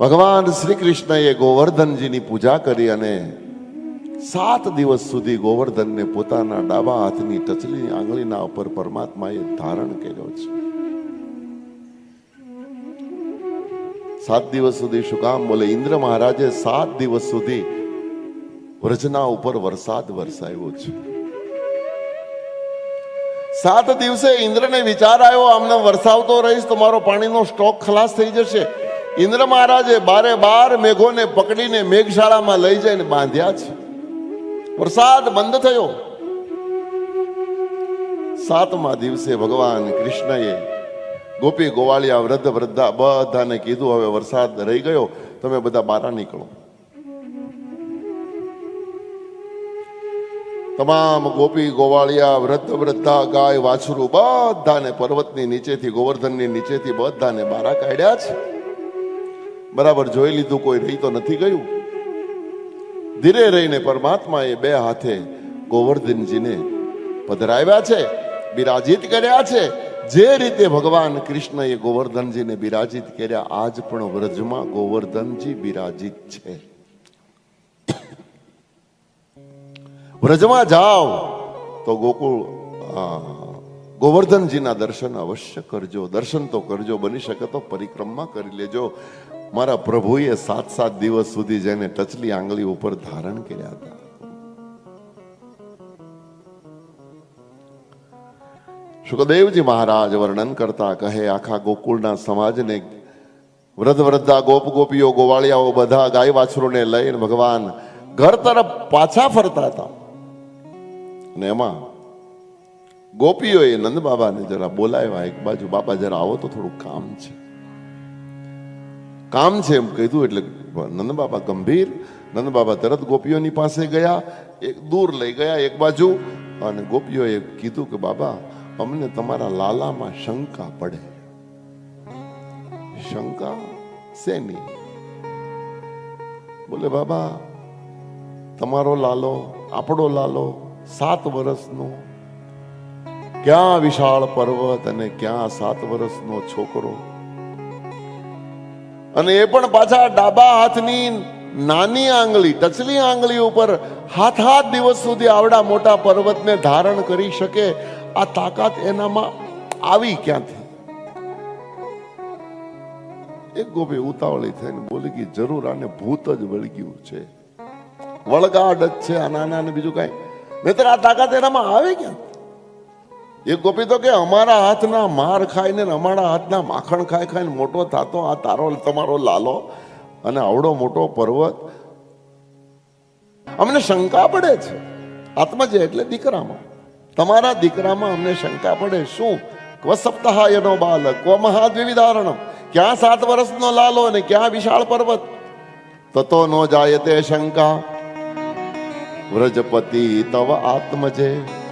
ભગવાન શ્રી કૃષ્ણએ ગોવર્ધનજીની પૂજા કરી અને સાત દિવસ સુધી ગોવર્ધનને પોતાના ડાબા હાથની ટચલી આંગળીના ઉપર પરમાત્માએ ધારણ કર્યો છે. સાત દિવસ સુધી શું કામ બોલે? ઇન્દ્ર મહારાજે સાત દિવસ સુધી વ્રજના ઉપર વરસાદ વરસાવ્યો છે. સાત દિવસે ઇન્દ્રને વિચાર આવ્યો, આમને વરસાવતો રહીશ તો મારો પાણીનો સ્ટોક ખલાસ થઈ જશે. ઇન્દ્ર મહારાજે બારે બાર મેઘોને પકડીને મેઘશાળામાં લઈ જઈને બાંધ્યા છે. વરસાદ બંધ થયો. સાતમા દિવસે ભગવાન કૃષ્ણએ ગોપી ગોવાળિયા, વૃદ્ધ વૃદ્ધા બધાને કીધું, હવે વરસાદ રહી ગયો, તમે બધા બારા નીકળો. તમામ ગોપી ગોવાળિયા, વૃદ્ધ વૃદ્ધા, ગાય, વાછરું બધાને પર્વતની નીચેથી, ગોવર્ધનની નીચેથી બધાને બારા કાઢ્યા છે. બરાબર જોઈ લીધું, કોઈ રહી તો નથી ગયું? ધીરે રહીને પરમાત્માએ બે હાથે ગોવર્ધનજીને પધરાવ્યા છે, બિરાજિત કર્યા છે. જે રીતે ભગવાન કૃષ્ણએ ગોવર્ધનજીને બિરાજિત કર્યા, આજ પણ વ્રજમાં ગોવર્ધનજી બિરાજિત છે. વ્રજમાં જાઓ તો ગોકુળ ગોવર્ધનજીના દર્શન અવશ્ય કરજો. દર્શન તો કરજો, બની શકે તો પરિક્રમા કરી લેજો. મારા પ્રભુએ સાત સાત દિવસ સુધી જેને ટચલી આંગળી ઉપર ધારણ કર્યા હતા. સુખદેવજી મહારાજ વર્ણન કરતા કહે, આખા ગોકુળના સમાજને વૃદ્ધ વૃદ્ધા ગોપ ગોપીઓ ગોવાળિયાઓ બધા ગાય વાછરોને લઈને ભગવાન ઘર તરફ પાછા ફરતા હતા. અને એમાં ગોપીઓએ નંદ બાબાને જરા બોલાવ્યા, એક બાજુ બાબા જરા આવો તો થોડું કામ છે. કામ છે એમ કીધું એટલે નંદ બાબા ગંભીર નંદ બાબા તરત ગોપીઓની પાસે ગયા, એક દૂર લઈ ગયા એક બાજુ, અને ગોપીઓએ કીધું કે, બાબા, અમને તમારા લાલામાં શંકા પડે. શંકા? શેની? બોલે, બાબા, તમારો લાલો, આપણો લાલો સાત વર્ષનો ક્યાં વિશાળ પર્વત અને ક્યાં સાત વર્ષનો છોકરો અને એ પણ પાછા ડાબા હાથની નાની આંગળી ટચલી આંગળી ઉપર હાથ હાથ દિવસ સુધી આવડા મોટા પર્વતને ધારણ કરી શકે. આ તાકાત એનામાં આવી ક્યાંથી? એક ગોપી ઉતાવળી થઈને બોલી કે, જરૂર આને ભૂત જ વળગ્યું છે. વળગાડ જ છે આ નાના ને બીજું કાંઈ. નહીતર આ તાકાત એનામાં આવે ક્યાં એક ગોપી તો કે અમારા હાથના માર ખાઈને અમારા હાથના માખણ ખાઈ ખાઈને મોટો થતો આ તારો તમારો લાલો અને આવડો મોટો પર્વત. અમને શંકા પડે છે. આત્મજે એટલે દીકરામાં. તમારા દીકરામાં અમને શંકા પડે શું? ક્વ સપ્તાહાયનો બાલક ક્વ મહાદ્વિવિધારણમ? ક્યાં સાત વર્ષનો લાલો અને ક્યાં વિશાળ પર્વત? તતો નો જાયતે શંકા. વ્રજપતિ તવ આત્મજે.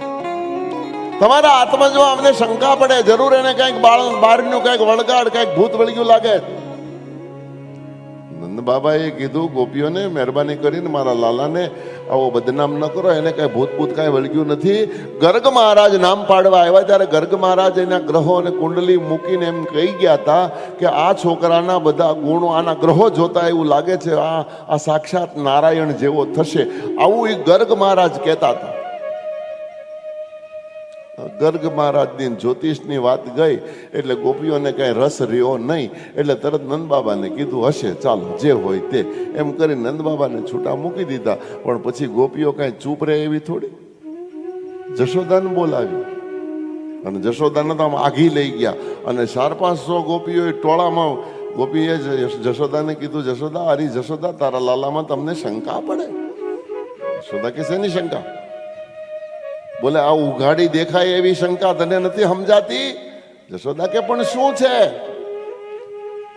તમારા આત્મજો અમને શંકા પડે, જરૂર એને કંઈક બહારનું કંઈક વળગાડ કંઈક ભૂત વળગ્યું લાગે. નંદ બાબાએ કીધું, ગોપીઓને મહેરબાની કરીને મારા લાલાને આવો બદનામ ન કરો, એને કઈ ભૂત ભૂત કાંઈ વળગ્યું નથી. ગર્ગ મહારાજ નામ પાડવા આવ્યા ત્યારે ગર્ગ મહારાજ એના ગ્રહો અને કુંડલી મૂકીને એમ કહી ગયા હતા કે આ છોકરાના બધા ગુણો, આના ગ્રહો જોતા એવું લાગે છે, આ આ સાક્ષાત નારાયણ જેવો થશે. આવું એ ગર્ગ મહારાજ કહેતા હતા. ગર્ગ મહારાજની જ્યોતિષની વાત ગઈ, એટલે ગોપીઓને કાંઈ રસ રહ્યો નહીં. એટલે તરત નંદબાબાને કીધું, હશે, ચાલો, જે હોય તે. એમ કરી નંદબાબાને છૂટા મૂકી દીધા. પણ પછી ગોપીઓ કાંઈ ચૂપ રહે એવી થોડી? જશોદાને બોલાવી અને જશોદાને તો આમ આઘી લઈ ગયા. અને ચાર પાંચસો ગોપીઓ ટોળામાં, ગોપીએ જશોદાને કીધું, જશોદા, અરે જશોદા, તારા લાલામાં તમને શંકા પડે? જશોદા કે, શેની શંકા? બોલે, આ ઉઘાડી દેખાય એવી શંકા તને નથી સમજાતી? જશોદા કે, પણ શું છે?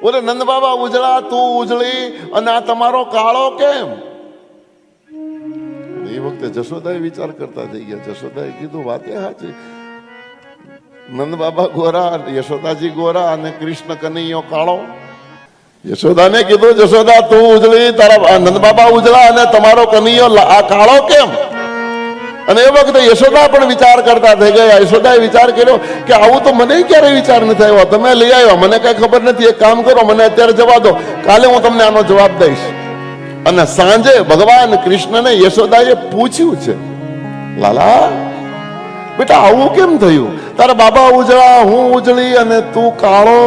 બોલે, નંદ બાબા, ઉજળા, તું ઉજળી અને આ તમારો કાળો કેમ? એ વખતે જશોદાએ વિચાર કરતા થઈ ગયા. જશોદાએ કીધું, વાતે સાચી નંદ બાબા ગોરા, યશોદાજી ગોરા અને કૃષ્ણ કનૈયો કાળો. યશોદાને કીધું, જશોદા, તું ઉજળી, તારા, નંદ બાબા ઉજળા અને તમારો કનૈયો આ કાળો કેમ? અને એ વખતે યશોદા પણ વિચાર કરતા થઈ ગયા. યશોદાએ વિચાર કર્યો કે આવું તો મને ક્યારેય વિચાર નથી આવ્યો? તમે લઈ આવ્યા. મને કઈ ખબર નથી. એક કામ કરો, મને અત્યારે જવા દો. કાલે હું તમને આનો જવાબ દઈશ. અને સાંજે ભગવાન કૃષ્ણને યશોદાએ પૂછ્યું છે, લાલા, બેટા, આવું કેમ થયું? તારા બાબા ઉજળા, હું ઉજળી અને તું કાળો.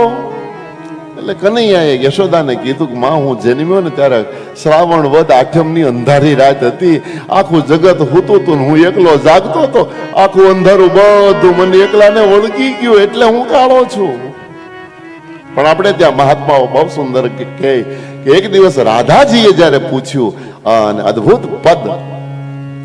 એટલે કનૈયાએ યશોદાને કીધું કે, માં, હું જન્મ્યો ને ત્યારે શ્રાવણ વદ આઠમની અંધારી રાત હતી. આખું જગત હૂતું હતું હું એકલો જાગતો હતો. આખું અંધારું બધું મને એકલાને ઓળખી ગયું એટલે હું કાળો છું. પણ આપણે ત્યાં મહાત્માઓ બહુ સુંદર કહે કે એક દિવસ રાધાજીએ જ્યારે પૂછ્યું અને અદ્ભુત પદ